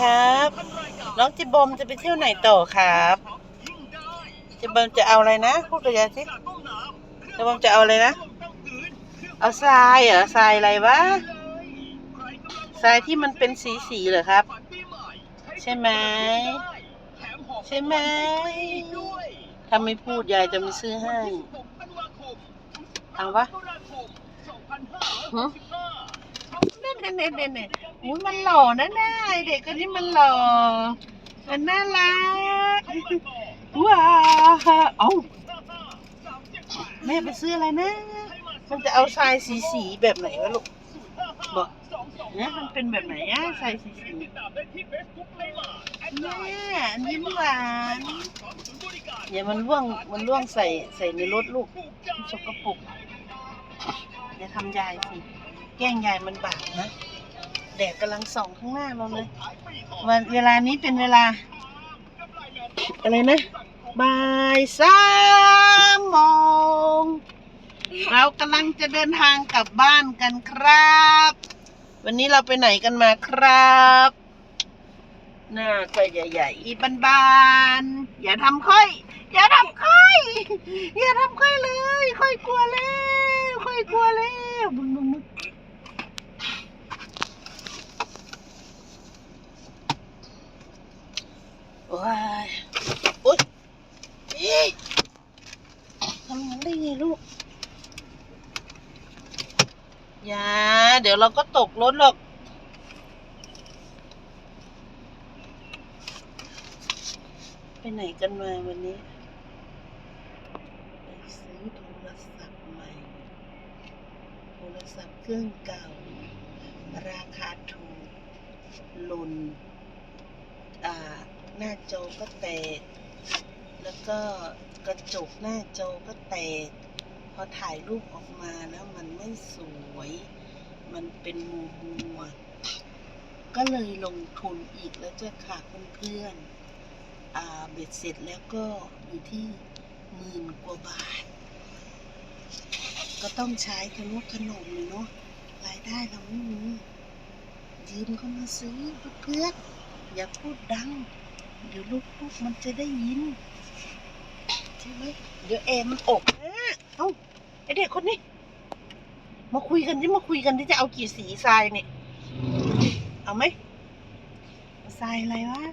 ครับ น้องจิบอมจะไปเที่ยวไหนต่อครับจิบอมจะเอาอะไรนะพูดกับยายสิจิบอมจะเอาอะไรนะ เอาทรายเหรอทรายอะไรวะทรายที่มันเป็นสีสีๆเหรอครับ ใช่ไหมใช่ไหมถ้าไม่พูดยายจะไม่ซื้อให้เอาวะหึ เน่เน่เน่เน่อุ้ยมันหล่อนะน่าเด็กคนนี้มันหล่อ มันน่ารัก ว้าเอ้าแม่ไปซื้ออะไรนะ มันจะเอาทรายสีสีแบบไหนวะลูกบอกเนี่ยมันเป็นแบบไหนอะทรายสีสีแม่อันนี้หวานอย่ามันล่วงมันล่วงใส่ใส่ในรถลูกมันสกปรกอย่าทำยายสิ แกล้งยายมันบาปนะ แดดกำลังส่องข้างหน้าเราเลยวันเวลานี้เป็นเวลา อะไรนะบ่ายสามโมงเรากำลังจะเดินทางกลับบ้านกันครับ วันนี้เราไปไหนกันมาครับหน้าก็ใหญ่ๆอีบานๆอย่าทำค่อย อย่าทำค่อย อย่าทำค่อยเลย ค่อยกลัวแล้ว ค่อยกลัวแล้วมึงมึง มึงโอ้ยโอ๊ยเอ๊ะทำงั้นได้ไงลูก อย่า เดี๋ยวเราก็ตกรถหรอก ไปไหนกันมาวันนี้ ไปซื้อโทรศัพท์ใหม่ โทรศัพท์เครื่องเก่า ราคาถูกหล่นอ่า หน้าจอก็แตก แล้วก็กระจกหน้าจอก็แตก พอถ่ายรูปออกมาแล้วมันไม่สวย มันเป็นมัวมัวก็เลยลงทุนอีกแล้วเจ้าค่ะเพื่อนๆอ่าเบ็ดเสร็จแล้วก็อยู่ที่หมื่นกว่าบาท ก็ต้องใช้ขนมขนมเลยเนาะรายได้เราไม่มียืมเขามาซื้อเพื่อนๆอย่าพูดดัง เดี๋ยวลูกๆมันจะได้ยินใช่ไหมเดี๋ยวแอร์มันอบนะเอ้าไอเด็กคนนี้ มาคุยกันที่มาคุยกันที่จะเอากี่สีทรายเนี่ย เอาไหมทรายอะไรวะ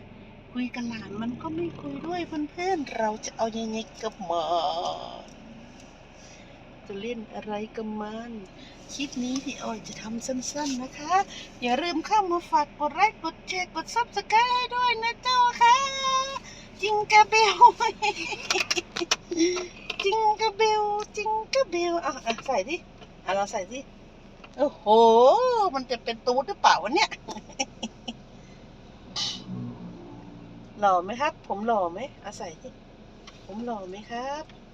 คุยกับหลานมันก็ไม่คุยด้วยเพื่อนๆเราจะเอายังไงกับหมา จะเล่นอะไรกับมันคลิปนี้พี่อ้อยจะทำสั้นๆนะคะ อย่าลืมเข้ามาฝากกดไลค์กดแชร์กดซับสไครต์ด้วยนะเจ้าค่ะจิงกะเบลจิงกะเบลจิงกะเบลอะอะใส่ดิอะเราใส่ดิโอ้โห มันจะเป็นตูดหรือเปล่าวะเนี่ยหล่อไหมครับ ผมหล่อไหมอาใส่ดิผมหล่อไหมครับ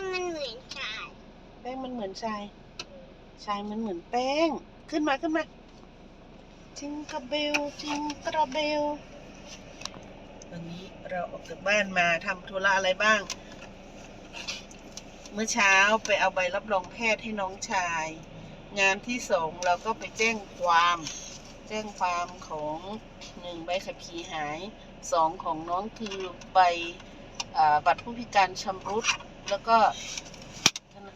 งมันเหมือนชายแป้งมันเหมือนทรายทรายมันเหมือนแป้ง ขึ้นมาขึ้นมาจิงกระเบลจิงกระเบลวันนี้เราออกจากบ้านมาทำธุระอะไรบ้าง เมื่อเช้าไปเอาใบรับรองแพทย์ให้น้องชาย งานที่สองเราก็ไปแจ้งความ แจ้งความของหนึ่งใบขับขี่หายสองของน้องคือใบอบัตรผู้พิการชำรุด แล้วก็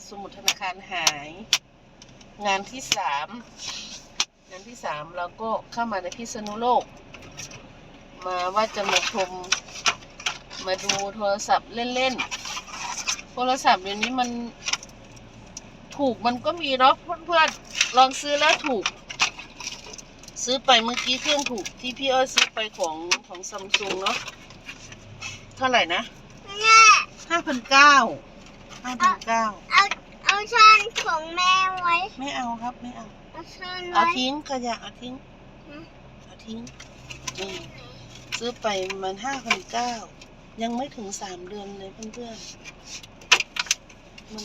สมุดธนาคารหาย งานที่สามงานที่สามเราก็เข้ามาในพิษณุโลก มาว่าจะมาชมมาดูโทรศัพท์เล่นๆ โทรศัพท์เดี๋ยวนี้มันถูกมันก็มีเนาะเพื่อนๆ ลองซื้อแล้วถูก ซื้อไปเมื่อกี้เครื่องถูกที่พี่อ้อยซื้อไปของของซัมซุงเนาะเท่าไหร่นะ ห้าพันเก้าห้าพันเก้าเอาเอาช้อนของแม่ไว้ ไม่เอาครับไม่เอา เอาช้อนเอาไว้ทิ้งขยะเอาทิ้งฮะเอาทิ้งนี่ซื้อไปมันห้าพันเก้ายังไม่ถึงสามเดือนเลยเพื่อนๆมัน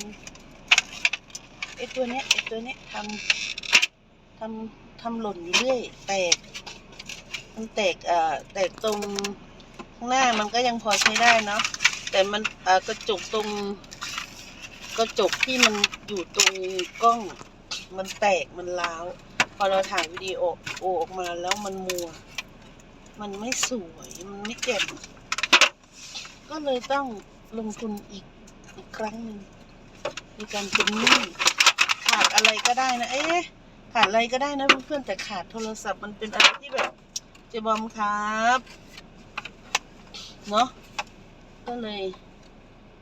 ไอตัวเนี้ยไอตัวเนี้ยทำทำทำหล่นอยู่เรื่อยแตก มันแตกเอ่อแตกตรงข้างหน้ามันก็ยังพอใช้ได้เนาะ แต่มันกระจกตรง กระจกที่มันอยู่ตรงกล้อง มันแตกมันร้าวพอเราถ่ายวิดีโอโอออกมาแล้วมันมัว มันไม่สวยมันไม่เจ็บก็เลยต้องลงทุนอีกอีกครั้งหนึ่งในการเป็นหนี้ขาดอะไรก็ได้นะ เอ๊ะขาดอะไรก็ได้นะเพื่อนๆแต่ขาดโทรศัพท์มันเป็นอะไรที่แบบเจบอมครับ เนาะ ก็เลย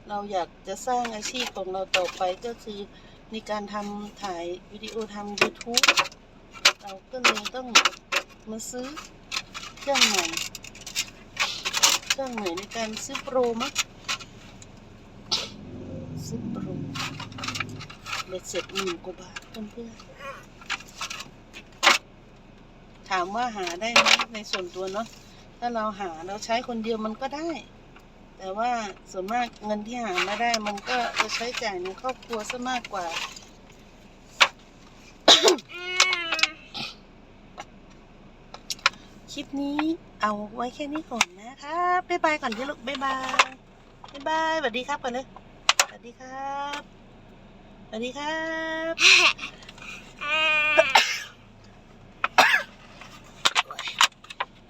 เราอยากจะสร้างอาชีพของเราต่อไปก็คือในการทำถ่ายวิดีโอทำ YouTube เราก็เลยต้องมาซื้อเครื่องใหม่เครื่องใหม่ในการซื้อโปรมั้งซื้อโปรเบ็ดเสร็จหมื่นกว่าบาทเพื่อนๆถามว่าหาได้ไหมในส่วนตัวเนาะถ้าเราหาเราใช้คนเดียวมันก็ได้ แต่ว่าส่วนมากเงินที่หามาได้มันก็จะใช้จ่ายในครอบครัวซะมากกว่า คลิปนี้เอาไว้แค่นี้ก่อนนะครับบ๊ายบายก่อนที่ลูกบ๊ายบายบ๊ายบายสวัสดีครับก่อนเลยสวัสดีครับสวัสดีครับ